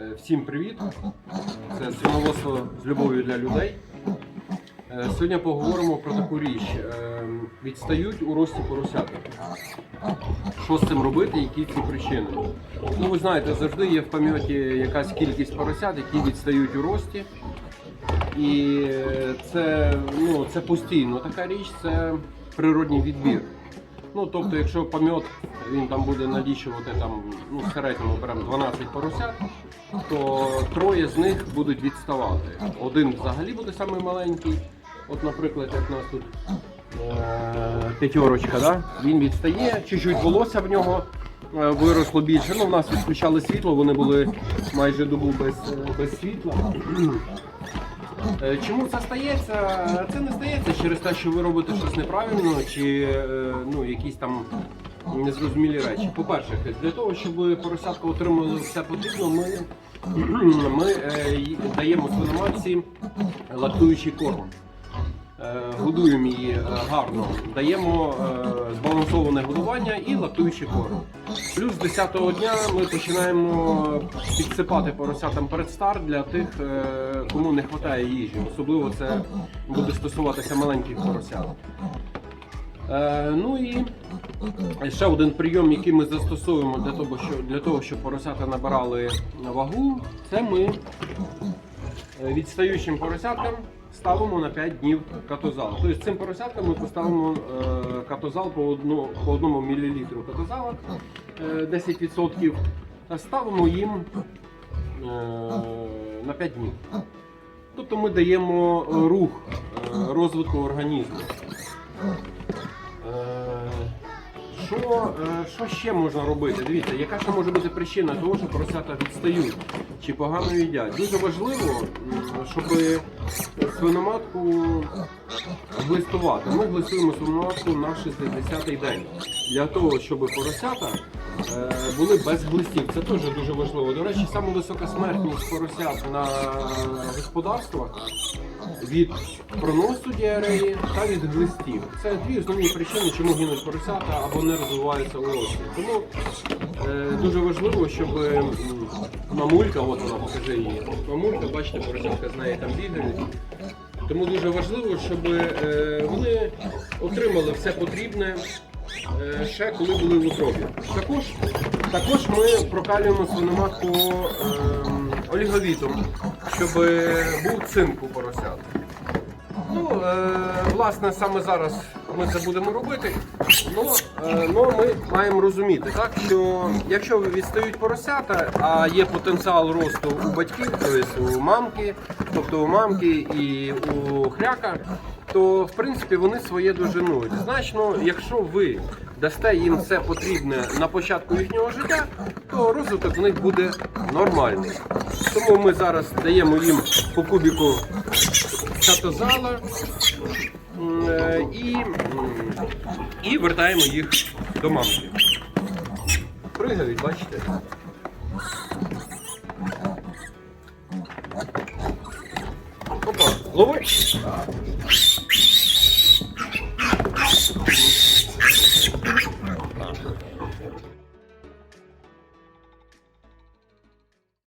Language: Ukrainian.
Е, Всім привіт! Це свиноводство з любов'ю для людей. Е, Сьогодні поговоримо про таку річ. Е, Відстають у рості поросята. Що з цим робити, які ці причини? Ну, ви знаєте, завжди є в пам'яті якась кількість поросят, які відстають у рості. І це, ну, це постійно така річ, це природній відбір. Ну, тобто, якщо помет він там буде налічувати там, ну, середньому беремо 12 поросят, то троє з них будуть відставати. Один взагалі буде самий маленький. От, наприклад, як у нас тут е- п'ятерочка, да? він відстає, чуть-чуть волосся в нього е, виросло більше. Ну, в нас відключали світло, вони були майже добу без, е, без світла. Е, Чому це стається? Це не стається через те, що ви робите щось неправильно чи е, ну, якісь там незрозумілі речі. По-перше, для того, щоб поросятка отримали все потрібно, ми, ми е, даємо свиноматці лактуючий корм. Годуємо її гарно, даємо збалансоване годування і лактуючий корм. Плюс з 10-го дня ми починаємо підсипати поросятам передстар для тих, е, кому не вистачає їжі. Особливо це буде стосуватися маленьких поросят. Е, ну і ще один прийом, який ми застосовуємо для того, щоб, для того, щоб поросята набирали вагу, це ми відстаючим поросяткам ставимо на 5 днів катозал. Тобто цим поросяткам ми поставимо е, катозал по, одну, по одному мілілітру катозала е, 10%, а ставимо їм е, на 5 днів. Тобто ми даємо е, рух е, розвитку організму. Е, Що, що ще можна робити? Дивіться, яка ще може бути причина того, що поросята відстають чи погано їдять? Дуже важливо, щоб свиноматку глистувати. Ми глистуємо свиноматку на 60-й день. Для того, щоб поросята були без глистів. Це теж дуже важливо. До речі, саме висока смертність поросят на господарствах від проносу діареї та від глистів. Це дві основні причини, чому гинуть поросята або не розвиваються рості. Тому е, дуже важливо, щоб мамулька, от вона покажи її. Мамулька, бачите, поросятка з неї там бігають. Тому дуже важливо, щоб е, вони отримали все потрібне е, ще коли були в утробі. Також, також ми прокалюємо свиноматку е, оліговітом, щоб був цинк у поросят. Ну, е, власне, саме зараз ми це будемо робити. Ну, е, ну ми маємо розуміти, так, що якщо відстають поросята, а є потенціал росту у батьків, тобто у мамки, тобто у мамки і у хряка, то в принципі вони своє доженують. Значно, якщо ви дасте їм все потрібне на початку їхнього життя, то розвиток в них буде нормальний. Тому ми зараз даємо їм по кубіку катозала м, е, і, і вертаємо їх до мамки. Пригають, бачите? Опа, лови.